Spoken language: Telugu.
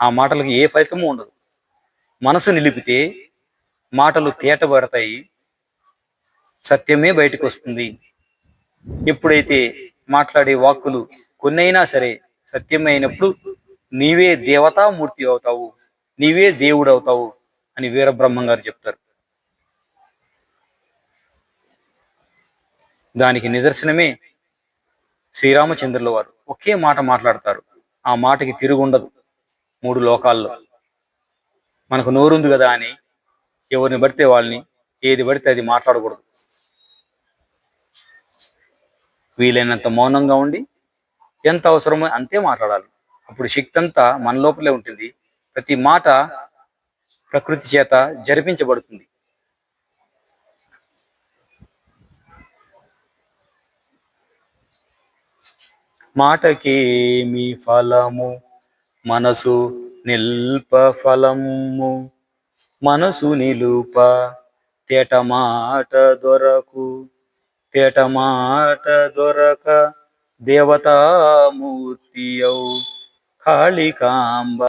ఆ మాటలకు ఏ ఫలితము ఉండదు. మనసు నిలిపితే మాటలు తేటబడతాయి. సత్యమే బయటకు వస్తుంది. ఎప్పుడైతే మాట్లాడే వాక్కులు కొన్నైనా సరే సత్యమైనప్పుడు నీవే దేవతామూర్తి అవుతావు నీవే దేవుడు అవుతావు అని వీరబ్రహ్మం గారు చెప్తారు. దానికి నిదర్శనమే శ్రీరామచంద్రుల వారు ఒకే మాట మాట్లాడతారు. ఆ మాటకి తిరుగుండదు. మూడు లోకాల్లో. మనకు నోరుంది కదా అని ఎవరిని పడితే వాళ్ళని ఏది పడితే అది మాట్లాడకూడదు. వీలైనంత మౌనంగా ఉండి ఎంత అవసరమో అంతే మాట్లాడాలి. అప్పుడు శక్తి అంతా మన లోపలే ఉంటుంది. ప్రతి మాట ప్రకృతి చేత జరిపించబడుతుంది. మాటకేమి ఫలము మనసు నిల్ప ఫలము మనసు నిలుప తేటమాట దొరకు. తేటమాట దొరక దేవతామూర్తి కాళికాంబ